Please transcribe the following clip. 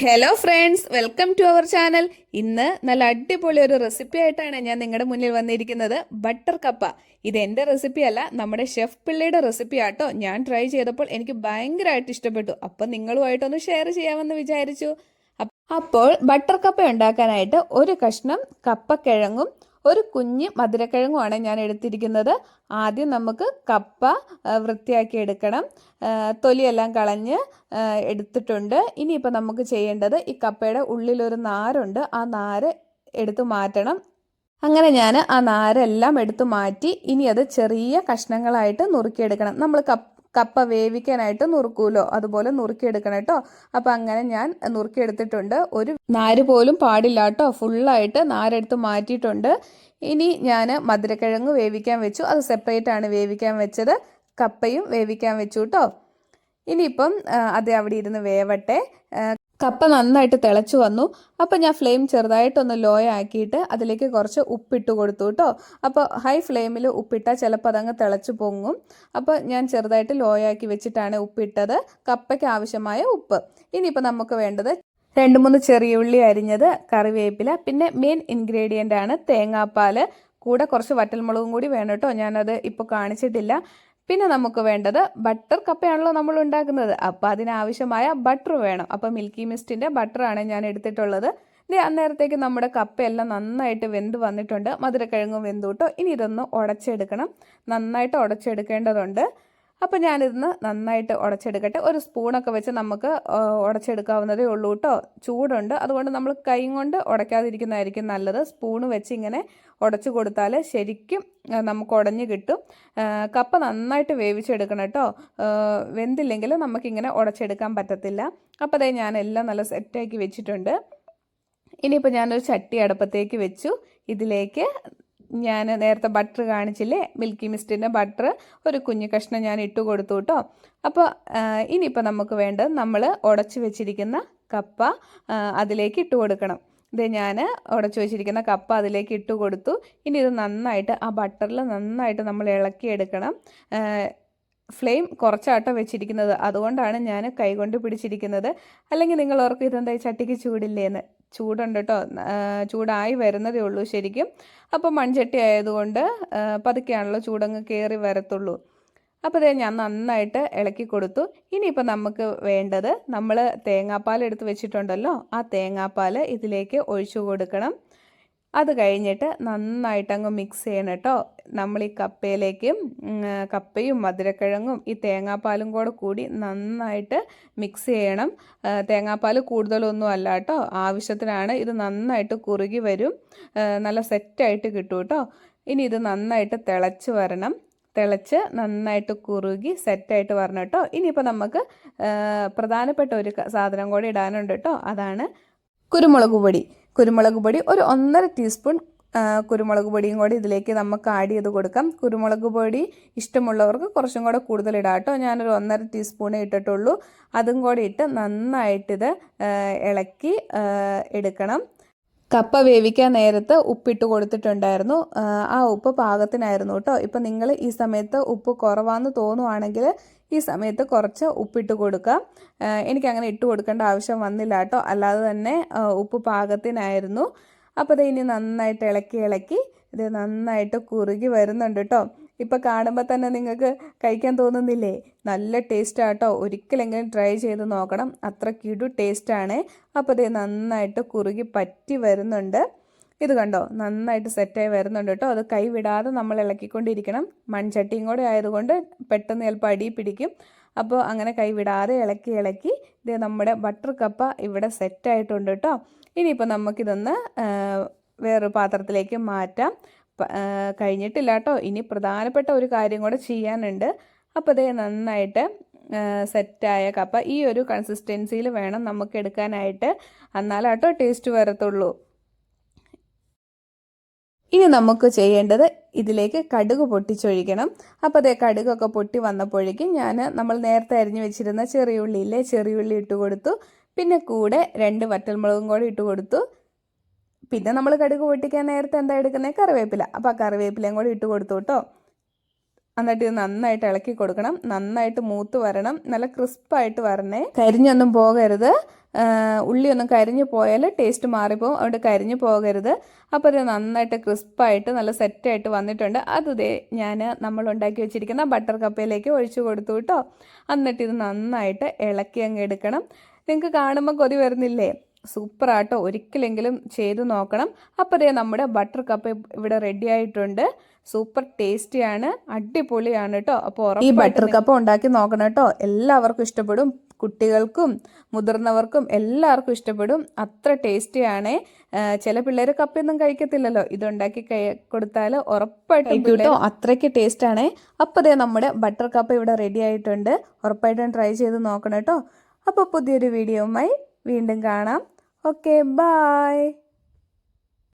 Hello friends welcome to our channel ഇന്ന് നല്ല അടിപൊളി ഒരു റെസിപ്പി ആയിട്ടാണ് ഞാൻ നിങ്ങളുടെ മുന്നിൽ വന്നിരിക്കുന്നത്. ബട്ടർ കപ്പ. ഇത് എന്റെ റെസിപ്പി അല്ല നമ്മുടെ ഷെഫ് പിള്ളയുടെ റെസിപ്പി ആട്ടോ. ഞാൻ ട്രൈ ചെയ്തപ്പോൾ എനിക്ക് ഭയങ്കരമായിട്ട് ഇഷ്ടപ്പെട്ടു. അപ്പം നിങ്ങളുമായിട്ടൊന്ന് ഷെയർ ചെയ്യാമെന്ന് വിചാരിച്ചു. അപ്പോൾ ബട്ടർ കപ്പ ഉണ്ടാക്കാനായിട്ട് ഒരു കഷ്ണം കപ്പക്കിഴങ്ങും ഒരു കുഞ്ഞ് മധുരക്കിഴങ്ങുമാണ് ഞാൻ എടുത്തിരിക്കുന്നത്. ആദ്യം നമുക്ക് കപ്പ വൃത്തിയാക്കി എടുക്കണം. തൊലിയെല്ലാം കളഞ്ഞ് എടുത്തിട്ടുണ്ട്. ഇനിയിപ്പോൾ നമുക്ക് ചെയ്യേണ്ടത് ഈ കപ്പയുടെ ഉള്ളിലൊരു നാരുണ്ട്. ആ നാര് എടുത്തു മാറ്റണം. അങ്ങനെ ഞാൻ ആ നാരെല്ലാം എടുത്തു മാറ്റി ഇനി അത് ചെറിയ കഷ്ണങ്ങളായിട്ട് നുറുക്കിയെടുക്കണം. നമ്മൾ കപ്പ കപ്പ വേവിക്കാനായിട്ട് നുറുക്കൂലോ? അതുപോലെ നുറുക്കിയെടുക്കണം കേട്ടോ അപ്പം അങ്ങനെ ഞാൻ നുറുക്കിയെടുത്തിട്ടുണ്ട്. ഒരു നാര് പോലും പാടില്ല കേട്ടോ ഫുള്ളായിട്ട് നാരെടുത്ത് മാറ്റിയിട്ടുണ്ട്. ഇനി ഞാൻ മധുരക്കിഴങ്ങ് വേവിക്കാൻ വെച്ചു. അത് സെപ്പറേറ്റ് ആണ് വേവിക്കാൻ വെച്ചത്. കപ്പയും വേവിക്കാൻ വെച്ചു കേട്ടോ ഇനിയിപ്പം അത് അവിടെ ഇരുന്ന് വേവട്ടെ. കപ്പ നന്നായിട്ട് തിളച്ചു വന്നു. അപ്പോൾ ഞാൻ ഫ്ലെയിം ചെറുതായിട്ടൊന്ന് ലോ ആക്കിയിട്ട് അതിലേക്ക് കുറച്ച് ഉപ്പിട്ട് കൊടുത്തു കേട്ടോ. അപ്പോൾ ഹൈ ഫ്ലെയിമിൽ ഉപ്പിട്ടാൽ ചിലപ്പോൾ അതങ്ങ് തിളച്ചു പൊങ്ങും. അപ്പോൾ ഞാൻ ചെറുതായിട്ട് ലോ ആക്കി വെച്ചിട്ടാണ് ഉപ്പിട്ടത്. കപ്പയ്ക്ക് ആവശ്യമായ ഉപ്പ്. ഇനിയിപ്പോൾ നമുക്ക് വേണ്ടത് രണ്ട് മൂന്ന് ചെറിയ ഉള്ളി അരിഞ്ഞത് കറിവേപ്പില പിന്നെ മെയിൻ ഇൻഗ്രീഡിയന്റ് ആണ് തേങ്ങാപ്പാൽ കൂടെ കുറച്ച് വറ്റൽമുളകും കൂടി വേണം കേട്ടോ. ഞാനത് ഇപ്പോൾ കാണിച്ചിട്ടില്ല. പിന്നെ നമുക്ക് വേണ്ടത് ബട്ടർ കപ്പയാണല്ലോ നമ്മൾ ഉണ്ടാക്കുന്നത്. അപ്പോൾ അതിനാവശ്യമായ ബട്ടർ വേണം. അപ്പോൾ മിൽക്കി മിസ്റ്റിന്റെ ബട്ടറാണ് ഞാൻ എടുത്തിട്ടുള്ളത്. ഇതേ അന്നേരത്തേക്ക് നമ്മുടെ കപ്പയെല്ലാം നന്നായിട്ട് വെന്ത് വന്നിട്ടുണ്ട്. മധുരക്കിഴങ്ങും വെന്തു ഇനി ഇതൊന്ന് ഉടച്ചെടുക്കണം. നന്നായിട്ട് ഉടച്ചെടുക്കേണ്ടതുണ്ട്. അപ്പോൾ ഞാനിതൊന്ന് നന്നായിട്ട് ഉടച്ചെടുക്കട്ടെ. ഒരു സ്പൂണൊക്കെ വെച്ച് നമുക്ക് ഉടച്ചെടുക്കാവുന്നതേ ഉള്ളൂ കേട്ടോ ചൂടുണ്ട്. അതുകൊണ്ട് നമ്മൾ കൈ കൊണ്ട് ഉടയ്ക്കാതിരിക്കുന്നതായിരിക്കും നല്ലത്. സ്പൂണ് വെച്ച് ഇങ്ങനെ ഉടച്ചു കൊടുത്താൽ ശരിക്കും നമുക്ക് ഉടഞ്ഞു കിട്ടും. കപ്പ നന്നായിട്ട് വേവിച്ചെടുക്കണം കേട്ടോ വെന്തില്ലെങ്കിൽ നമുക്കിങ്ങനെ ഉടച്ചെടുക്കാൻ പറ്റത്തില്ല. അപ്പോൾ അതേ ഞാൻ എല്ലാം നല്ല സെറ്റാക്കി വെച്ചിട്ടുണ്ട്. ഇനിയിപ്പോൾ ഞാനൊരു ചട്ടി അടുപ്പത്തേക്ക് വെച്ചു. ഇതിലേക്ക് ഞാൻ നേരത്തെ ബട്ടർ കാണിച്ചില്ലേ? മിൽക്കി മിസ്റ്റിന്റെ ബട്ടർ ഒരു കുഞ്ഞു കഷ്ണം ഞാൻ ഇട്ട് കൊടുത്തു കേട്ടോ അപ്പോൾ ഇനിയിപ്പോൾ നമുക്ക് വേണ്ടത് നമ്മൾ ഉടച്ച് വെച്ചിരിക്കുന്ന കപ്പ അതിലേക്ക് ഇട്ട് കൊടുക്കണം. ഇത് ഞാൻ ഉടച്ച് വെച്ചിരിക്കുന്ന കപ്പ അതിലേക്ക് ഇട്ട് കൊടുത്തു. ഇനി ഇത് നന്നായിട്ട് ആ ബട്ടറിൽ നന്നായിട്ട് നമ്മൾ ഇളക്കിയെടുക്കണം ഫ്ലെയിം കുറച്ചാട്ടോ വെച്ചിരിക്കുന്നത്. അതുകൊണ്ടാണ് ഞാൻ കൈകൊണ്ട് പിടിച്ചിരിക്കുന്നത്. അല്ലെങ്കിൽ നിങ്ങൾ ഓർക്കും ഇതെന്താ ചട്ടിക്ക് ചൂടില്ലേന്ന്. ചൂടുണ്ട് കേട്ടോ ചൂടായി വരുന്നതേ ഉള്ളൂ ശരിക്കും. അപ്പോൾ മൺചട്ടി ആയതുകൊണ്ട് പതുക്കെയാണല്ലോ ചൂടങ്ങ് കയറി വരത്തുള്ളൂ. അപ്പോൾ ദേ ഞാൻ നന്നായിട്ട് ഇളക്കി കൊടുത്തു. ഇനിയിപ്പോൾ നമുക്ക് വേണ്ടത് നമ്മൾ തേങ്ങാപ്പാൽ എടുത്ത് വെച്ചിട്ടുണ്ടല്ലോ ആ തേങ്ങാപ്പാൽ ഇതിലേക്ക് ഒഴിച്ചു കൊടുക്കണം. അത് കഴിഞ്ഞിട്ട് നന്നായിട്ട് അങ്ങ് മിക്സ് ചെയ്യണം കേട്ടോ നമ്മൾ ഈ കപ്പയിലേക്കും കപ്പയും മധുരക്കിഴങ്ങും ഈ തേങ്ങാപ്പാലും കൂടെ കൂടി നന്നായിട്ട് മിക്സ് ചെയ്യണം. തേങ്ങാപ്പാൽ കൂടുതലൊന്നും അല്ല കേട്ടോ ആവശ്യത്തിനാണ് ഇത് നന്നായിട്ട് കുറുകി വരും. നല്ല സെറ്റായിട്ട് കിട്ടും കേട്ടോ ഇനി ഇത് നന്നായിട്ട് തിളച്ച് വരണം. തിളച്ച് നന്നായിട്ട് കുറുകി സെറ്റായിട്ട് വരണം കേട്ടോ ഇനിയിപ്പോൾ നമുക്ക് പ്രധാനപ്പെട്ട ഒരു സാധനം കൂടി ഇടാനുണ്ട് കേട്ടോ അതാണ് കുരുമുളക് പൊടി. കുരുമുളക് പൊടി ഒരു ഒന്നര ടീസ്പൂൺ കുരുമുളക് പൊടിയും കൂടി ഇതിലേക്ക് നമുക്ക് ആഡ് ചെയ്ത് കൊടുക്കാം. കുരുമുളക് പൊടി ഇഷ്ടമുള്ളവർക്ക് കുറച്ചും കൂടെ കൂടുതൽ ഇടാം കേട്ടോ. ഞാനൊരു ഒന്നര ടീസ്പൂണേ ഇട്ടിട്ടുള്ളൂ. അതും കൂടി ഇട്ട് നന്നായിട്ടിത് ഇളക്കി എടുക്കണം. കപ്പ വേവിക്കാൻ നേരത്ത് ഉപ്പിട്ട് കൊടുത്തിട്ടുണ്ടായിരുന്നു. ആ, ഉപ്പ് പാകത്തിനായിരുന്നു കേട്ടോ. ഇപ്പം നിങ്ങൾ ഈ സമയത്ത് ഉപ്പ് കുറവാന്ന് തോന്നുവാണെങ്കിൽ ഈ സമയത്ത് കുറച്ച് ഉപ്പിട്ട് കൊടുക്കുക. എനിക്ക് എനിക്കങ്ങനെ ഇട്ട് കൊടുക്കേണ്ട ആവശ്യം വന്നില്ല കേട്ടോ. അല്ലാതെ തന്നെ ഉപ്പ് പാകത്തിനായിരുന്നു. അപ്പോൾ ഇത് ഇനി നന്നായിട്ട് ഇളക്കി ഇളക്കി ഇത് നന്നായിട്ട് കുറുകി വരുന്നുണ്ട് കേട്ടോ. ഇപ്പം കാണുമ്പോൾ തന്നെ നിങ്ങൾക്ക് കഴിക്കാൻ തോന്നുന്നില്ലേ? നല്ല ടേസ്റ്റ് ആട്ടോ. ഒരിക്കലെങ്കിലും ട്രൈ ചെയ്ത് നോക്കണം. അത്ര കിടു ടേസ്റ്റാണ് അപ്പോൾ ഇത് നന്നായിട്ട് കുറുകി പറ്റി വരുന്നുണ്ട്. ഇത് കണ്ടോ? നന്നായിട്ട് സെറ്റായി വരുന്നുണ്ട് കേട്ടോ. അത് കൈവിടാതെ നമ്മൾ ഇളക്കിക്കൊണ്ടിരിക്കണം. മൺചട്ടിയും കൂടെ ആയതുകൊണ്ട് പെട്ടെന്ന് ചിലപ്പോൾ അടി പിടിക്കും. അപ്പോൾ അങ്ങനെ കൈവിടാതെ ഇളക്കി ഇളക്കി ഇത് നമ്മുടെ ബട്ടർ കപ്പ ഇവിടെ സെറ്റായിട്ടുണ്ട് കേട്ടോ. ഇനിയിപ്പോൾ നമുക്കിതൊന്ന് വേറൊരു പാത്രത്തിലേക്ക് മാറ്റാം. കഴിഞ്ഞിട്ടില്ല കേട്ടോ ഇനി പ്രധാനപ്പെട്ട ഒരു കാര്യം കൂടെ ചെയ്യാനുണ്ട്. അപ്പോൾ അതേ നന്നായിട്ട് സെറ്റായ കപ്പ ഈ ഒരു കൺസിസ്റ്റൻസിയിൽ വേണം നമുക്ക് എടുക്കാനായിട്ട്. എന്നാലാട്ടോ ടേസ്റ്റ് വരത്തുള്ളൂ. ഇനി നമുക്ക് ചെയ്യേണ്ടത് ഇതിലേക്ക് കടുക് പൊട്ടിച്ചൊഴിക്കണം. അപ്പോൾ അതേ കടുകൊക്കെ പൊട്ടി വന്നപ്പോഴേക്കും ഞാൻ നമ്മൾ നേരത്തെ അരിഞ്ഞു വെച്ചിരുന്ന ചെറിയുള്ളിയില്ലേ ചെറിയുള്ളി ഇട്ട് കൊടുത്തു. പിന്നെ കൂടെ രണ്ട് വറ്റൽമുളകും കൂടി ഇട്ട് കൊടുത്തു. പിന്നെ നമ്മൾ കടുക് പൊട്ടിക്കാൻ നേരത്തെ എന്താ എടുക്കുന്നത് കറിവേപ്പില. അപ്പോൾ ആ കറിവേപ്പിലയും കൂടി ഇട്ട് കൊടുത്തു കേട്ടോ. എന്നിട്ട് ഇത് നന്നായിട്ട് ഇളക്കി കൊടുക്കണം. നന്നായിട്ട് മൂത്ത് വരണം. നല്ല ക്രിസ്പായിട്ട് വരണേ. കരിഞ്ഞൊന്നും പോകരുത്. ഉള്ളിയൊന്നും കരിഞ്ഞു പോയാൽ ടേസ്റ്റ് മാറിപ്പോവും. അതുകൊണ്ട് കരിഞ്ഞു പോകരുത്. അപ്പോൾ ഇത് നന്നായിട്ട് ക്രിസ്പായിട്ട് നല്ല സെറ്റായിട്ട് വന്നിട്ടുണ്ട്. അത് ദേ ഞാൻ നമ്മൾ ഉണ്ടാക്കി വെച്ചിരിക്കുന്ന ബട്ടർ കപ്പയിലേക്ക് ഒഴിച്ചു കൊടുത്തു കേട്ടോ. എന്നിട്ട് ഇത് നന്നായിട്ട് ഇളക്കി അങ്ങ് എടുക്കണം. നിങ്ങൾക്ക് കാണുമ്പോൾ കൊതി വരുന്നില്ലേ? സൂപ്പറാട്ടോ. ഒരിക്കലെങ്കിലും ചെയ്ത് നോക്കണം. അപ്പോൾ ദേ നമ്മുടെ ബട്ടർ കപ്പ് ഇവിടെ റെഡി ആയിട്ടുണ്ട്. സൂപ്പർ ടേസ്റ്റിയാണ്. അടിപൊളിയാണ് കേട്ടോ അപ്പോൾ ഈ ബട്ടർ കപ്പ് ഉണ്ടാക്കി നോക്കണം കേട്ടോ എല്ലാവർക്കും ഇഷ്ടപ്പെടും. കുട്ടികൾക്കും മുതിർന്നവർക്കും എല്ലാവർക്കും ഇഷ്ടപ്പെടും. അത്ര ടേസ്റ്റിയാണ്. ചില പിള്ളേർ കപ്പയൊന്നും കഴിക്കത്തില്ലല്ലോ. ഇതുണ്ടാക്കി കൈ കൊടുത്താൽ ഉറപ്പായിട്ടും കേട്ടോ അത്രയ്ക്ക് ടേസ്റ്റാണ്. അപ്പോൾ ദേ നമ്മുടെ ബട്ടർ കപ്പ് ഇവിടെ റെഡി ആയിട്ടുണ്ട്. ഉറപ്പായിട്ടും ട്രൈ ചെയ്ത് നോക്കണം കേട്ടോ അപ്പോൾ പുതിയൊരു വീഡിയോയുമായി വീണ്ടും കാണാം. Okay, bye.